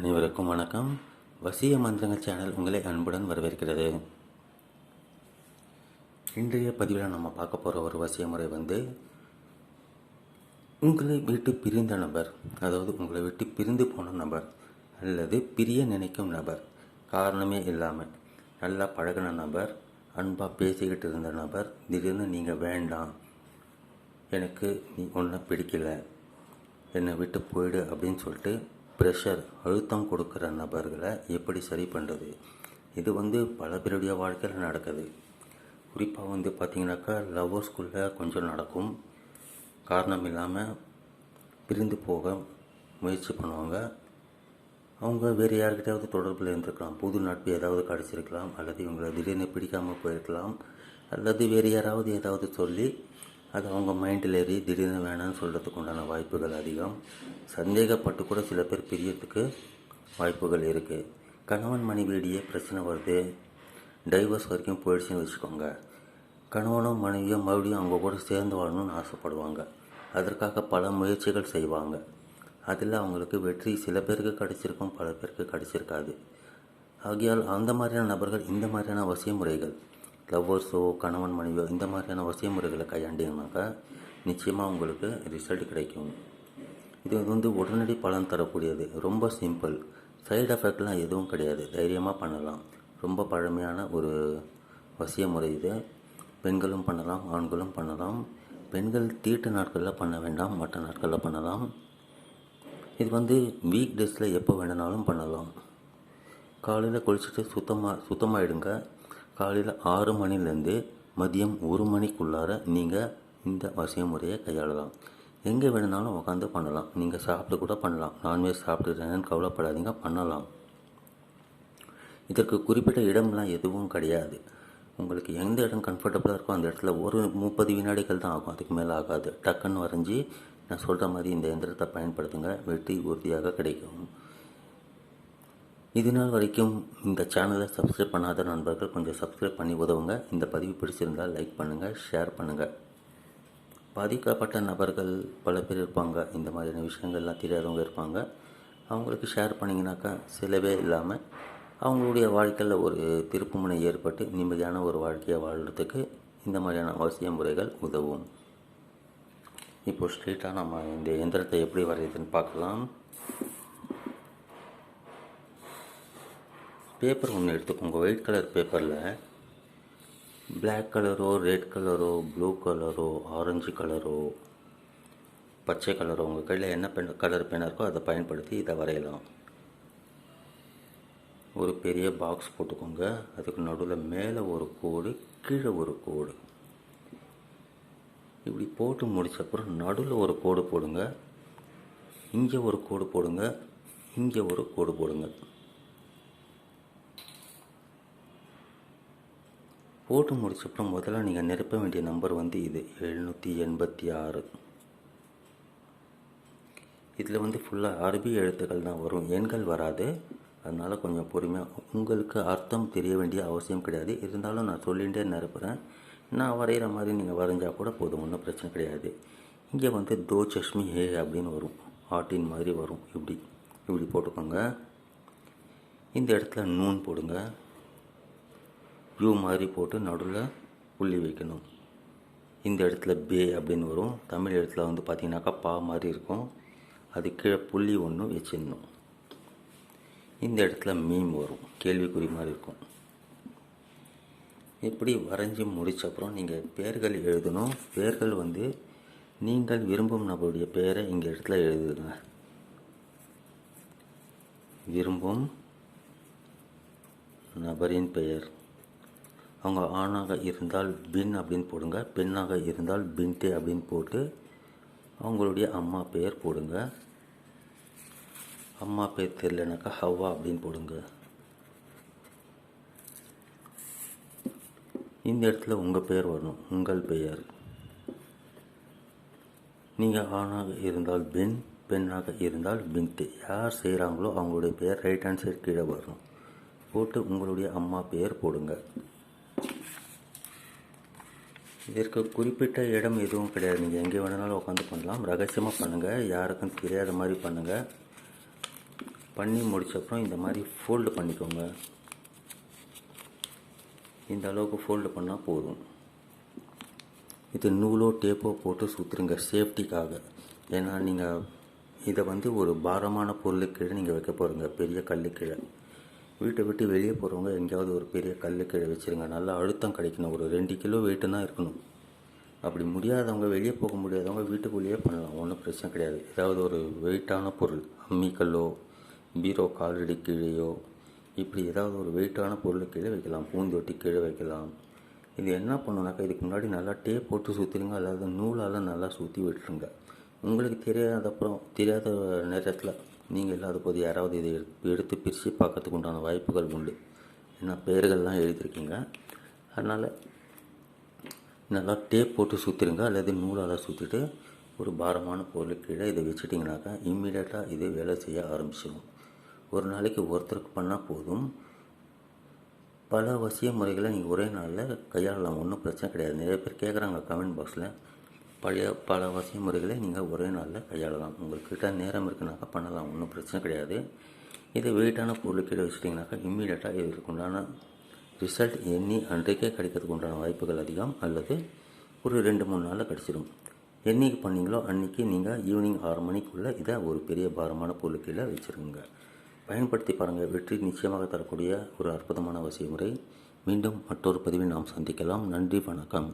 அனைவருக்கும் வணக்கம். வசிய மந்திரங்கள் சேனல் உங்களை அன்புடன் வரவேற்கிறது. இன்றைய பதிவில் நம்ம பார்க்க போகிற ஒரு வசிய முறை வந்து உங்களை விட்டு பிரிந்த நபர் அதாவது உங்களை விட்டு பிரிந்து போன நபர் அல்லது பிரிய நினைக்கும் நபர் காரணமே இல்லாமல் நல்லா பழகின நபர் அன்பாக பேசிக்கிட்டு இருந்த நபர் திடீர்னு நீங்கள் வேண்டாம் எனக்கு நீ ஒன்றை பிடிக்கல என்னை விட்டு போயிடு அப்படின்னு சொல்லிட்டு ப்ரெஷர் அழுத்தம் கொடுக்குற நபர்களை எப்படி சரி பண்ணுறது இது வந்து பல பேருடைய வாழ்க்கையில் நடக்குது. குறிப்பாக வந்து பார்த்திங்கனாக்கா லவ்வர்ஸ்குள்ளே கொஞ்சம் நடக்கும். காரணம் இல்லாமல் பிரிந்து போக முயற்சி பண்ணுவாங்க. அவங்க வேறு யார்கிட்டயாவது தொடர்பில் இருந்திருக்கலாம். புது நட்பு ஏதாவது கிடச்சிருக்கலாம். அல்லது இவங்களை திடீர்னு பிடிக்காமல் போயிருக்கலாம். அல்லது வேறு யாராவது ஏதாவது சொல்லி அது அவங்க மைண்டில் ஏறி திடீர்னு வேணாம்னு சொல்கிறதுக்கு உண்டான வாய்ப்புகள் அதிகம். சந்தேகப்பட்டு கூட சில பேர் பிரியறதுக்கு வாய்ப்புகள் இருக்குது கணவன் மனைவியிடையே பிரச்சனை வருது. டைவர்ஸ் வரைக்கும் போயிடுச்சுன்னு வச்சுக்கோங்க. கணவனும் மனைவியும் மறுபடியும் அவங்க கூட சேர்ந்து வாழணும்னு ஆசைப்படுவாங்க. அதற்காக பல முயற்சிகள் செய்வாங்க. அதில் அவங்களுக்கு வெற்றி சில பேருக்கு கிடைச்சிருக்கும் பல பேருக்கு கிடைச்சிருக்காது. ஆகையால் அந்த மாதிரியான நபர்கள் இந்த மாதிரியான வசிய முறைகள் லவ்வர்ஸோ கணவன் மனைவியோ இந்த மாதிரியான வசிய முறைகளை கையாண்டிங்கனாக்கா நிச்சயமாக உங்களுக்கு ரிசல்ட் கிடைக்கும். இது வந்து உடனடி பலன் தரக்கூடியது. ரொம்ப சிம்பிள் சைடு எஃபெக்ட்லாம் எதுவும் கிடையாது. தைரியமாக பண்ணலாம். ரொம்ப பழமையான ஒரு வசிய முறை இது. பெண்களும் பண்ணலாம் ஆண்களும் பண்ணலாம். பெண்கள் தீட்டு நாட்களில் பண்ண வேண்டாம் மற்ற நாட்களில் பண்ணலாம். இது வந்து வீக் டேஸில் எப்போ வேணுனாலும் பண்ணலாம். காலையில் குளிச்சுட்டு சுத்தமாக சுத்தமாகிடுங்க காலையில் ஆறு மணிலேருந்து மதியம் ஒரு மணிக்குள்ளார நீங்கள் இந்த வசிய முறையை கையாளலாம். எங்கே வேணுனாலும் உட்காந்து பண்ணலாம். நீங்கள் சாப்பிட்டு கூட பண்ணலாம். நான்வெஜ் சாப்பிட்டுட்டேன்னு கவலைப்படாதீங்க. பண்ணலாம். இதற்கு குறிப்பிட்ட இடம்லாம் எதுவும் கிடையாது. உங்களுக்கு எந்த இடம் கம்ஃபர்டபுளாக இருக்கோ அந்த இடத்துல ஒரு முப்பது வினாடிகள் தான் ஆகும். அதுக்கு மேலே ஆகாது. டக்குன்னு வரைஞ்சி நான் சொல்கிற மாதிரி இந்த எந்திரத்தை பயன்படுத்துங்க. வெற்றி உறுதியாக கிடைக்கும். இது நாள் வரைக்கும் இந்த சேனலை சப்ஸ்கிரைப் பண்ணாத நண்பர்கள் கொஞ்சம் சப்ஸ்கிரைப் பண்ணி உதவுங்க. இந்த பதிவு பிடிச்சிருந்தால் லைக் பண்ணுங்கள் ஷேர் பண்ணுங்கள் பாதிக்கப்பட்ட நபர்கள் பல பேர் இருப்பாங்க. இந்த மாதிரியான விஷயங்கள்லாம் தெரியாதவங்க இருப்பாங்க. அவங்களுக்கு ஷேர் பண்ணிங்கனாக்கா செலவே இல்லாமல் அவங்களுடைய வாழ்க்கையில் ஒரு திருப்புமுனை ஏற்பட்டு நிம்மதியான ஒரு வாழ்க்கையை வாழ்கிறதுக்கு இந்த மாதிரியான அவசிய முறைகள் உதவும். இப்போது ஸ்ட்ரெயிட்டாக நம்ம இந்த எந்திரத்தை எப்படி வரையுதுன்னு பார்க்கலாம். பேப்பர் ஒன்று எடுத்துக்கோங்க ஒயிட் கலர் பேப்பரில் பிளாக் கலரோ ரெட் கலரோ ப்ளூ கலரோ ஆரஞ்சு கலரோ பச்சை கலரோ உங்கள் கையில் என்ன பென் கலர் பென் இருக்கோ அதை பயன்படுத்தி இதை வரையலாம். ஒரு பெரிய பாக்ஸ் போட்டுக்கோங்க. அதுக்கு நடுவில் மேலே ஒரு கோடு கீழே ஒரு கோடு. இப்படி போட்டு முடிச்சப்புறம் நடுவில் ஒரு கோடு போடுங்க. இங்கே ஒரு கோடு போடுங்க. இங்கே ஒரு கோடு போடுங்க. போட்டு முடிச்சப்பறம் முதல்ல நீங்கள் நிரப்ப வேண்டிய நம்பர் வந்து இது எழுநூற்றி எண்பத்தி ஆறு. இதில் வந்து ஃபுல்லாக அரபி எழுத்துக்கள் தான் வரும். எண்கள் வராது. அதனால் கொஞ்சம் பொறுமையாக உங்களுக்கு அர்த்தம் தெரிய வேண்டிய அவசியம் கிடையாது. இருந்தாலும் நான் சொல்லிகிட்டே நிரப்புகிறேன் நான் வரைகிற மாதிரி நீங்கள் வரைஞ்சால் கூட போதும் ஒன்றும் பிரச்சனை கிடையாது. இங்கே வந்து தோ சஷ்மி ஹே அப்படின்னு வரும். ஆட்டின் மாதிரி வரும். இப்படி இப்படி போட்டுக்கோங்க. இந்த இடத்துல நூன் போடுங்க. யூ மாதிரி போட்டு நடுவில் புள்ளி வைக்கணும். இந்த இடத்துல பே அப்படின்னு வரும். தமிழ் இடத்துல வந்து பார்த்தீங்கன்னாக்கா பா மாதிரி இருக்கும். அது கீழே புள்ளி ஒன்று வச்சிடணும். இந்த இடத்துல மீம் வரும். கேள்விக்குறி மாதிரி இருக்கும். இப்படி வரைஞ்சி முடிச்ச அப்புறம் நீங்கள் பெயர்கள் எழுதணும். பெயர்கள் வந்து நீங்கள் விரும்பும் நபருடைய பெயரை இங்கே இடத்துல எழுதுங்க. விரும்பும் நபரின் பெயர். அவங்க ஆணாக இருந்தால் பின் அப்படின்னு போடுங்க பெண்ணாக இருந்தால் பின்டே அப்படின்னு போட்டு அவங்களுடைய அம்மா பெயர் போடுங்க. அம்மா பேர் தெரியலனாக்கா ஹவ்வா அப்படின்னு போடுங்க. இந்த இடத்துல உங்கள் பெயர் வரணும் உங்கள் பெயர். நீங்கள் ஆணாக இருந்தால் பெண் பெண்ணாக இருந்தால் பின்ட்டு. யார் செய்கிறாங்களோ அவங்களுடைய பெயர் ரைட் ஹேண்ட் சைடு கீழே வரணும். போட்டு உங்களுடைய அம்மா பெயர் போடுங்க. இதற்கு குறிப்பிட்ட இடம் எதுவும் கிடையாது. நீங்கள் எங்கே வேணாலும் உட்காந்து பண்ணலாம். ரகசியமாக பண்ணுங்கள் யாருக்கும் தெரியாத மாதிரி பண்ணுங்கள் பண்ணி முடிச்சப்புறம் இந்த மாதிரி ஃபோல்டு பண்ணிக்கோங்க. இந்த அளவுக்கு ஃபோல்டு பண்ணால் போதும். இது நூலோ டேப்போ போட்டு சுற்றுருங்க சேஃப்டிக்காக ஏன்னா நீங்கள் இதை வந்து ஒரு பாரமான பொருளுக்கீழே நீங்கள் வைக்க போகிறீங்க பெரிய கல்லு வீட்டை விட்டு வெளியே போகிறவங்க எங்கேயாவது ஒரு பெரிய கல்லு கீழே வச்சுருங்க. நல்லா அழுத்தம் கிடைக்கணும். ஒரு ரெண்டு கிலோ வெயிட்டு தான் இருக்கணும். அப்படி முடியாதவங்க வெளியே போக முடியாதவங்க வீட்டுக்குள்ளேயே பண்ணலாம். ஒன்றும் பிரச்சனை கிடையாது. ஏதாவது ஒரு வெயிட்டான பொருள் அம்மிக்கல்லோ பீரோ காலடி கீழேயோ இப்படி ஏதாவது ஒரு வெயிட்டான பொருள் கீழே வைக்கலாம். பூந்தொட்டி கீழே வைக்கலாம். இது என்ன பண்ணுனாக்கா இதுக்கு முன்னாடி நல்லா டேப் போட்டு சுற்றிடுங்க அல்லது நூலால் நல்லா சுற்றி விட்டுருங்க. உங்களுக்கு தெரியாத அப்புறம் தெரியாத நேரத்தில் நீங்கள் இல்லாத போது யாராவது இதை எடுத்து- எடுத்து பிரித்து பார்க்கறதுக்கு உண்டான வாய்ப்புகள் உண்டு. ஏன்னா பெயர்கள்லாம் எழுதியிருக்கீங்க. அதனால் நல்லா டேப் போட்டு சுற்றிடுங்க அல்லது நூலால் சுற்றிட்டு ஒரு பாரமான பொருள் கீழே இதை வச்சுட்டிங்கனாக்கா இம்மீடியட்டாக இது வேலை செய்ய ஆரம்பிச்சிடும். ஒரு நாளைக்கு ஒருத்தருக்கு பண்ணால் போதும். பல வசிய முறைகளை நீங்கள் ஒரே நாளில் கையாளலாம். ஒன்றும் பிரச்சனை கிடையாது. நிறைய பேர் கேட்குறாங்க கமெண்ட் பாக்ஸில். பழைய பல வசதி முறைகளை நீங்கள் ஒரே நாளில் கையாளலாம். உங்கள்கிட்ட நேரம் இருக்குனாக்கா பண்ணலாம். ஒன்றும் பிரச்சனை கிடையாது. இதை வெயிட்டான பொருள் கீழே வச்சுட்டிங்கனாக்கா இம்மீடியட்டாக இதற்கு உண்டான ரிசல்ட் எண்ணி அன்றைக்கே கிடைக்கிறதுக்கு உண்டான வாய்ப்புகள் அதிகம் அல்லது ஒரு ரெண்டு மூணு நாளில் கிடச்சிடும். என்னைக்கு பண்ணீங்களோ அன்றைக்கி நீங்கள் ஈவினிங் ஆறு மணிக்குள்ளே இதை ஒரு பெரிய பாரமான பொருள் கீழே வச்சுருங்க. பயன்படுத்தி பாருங்கள் வெற்றி நிச்சயமாக தரக்கூடிய ஒரு அற்புதமான வசிய முறை. மீண்டும் மற்றொரு பதிவில் நாம் சந்திக்கலாம். நன்றி வணக்கம்.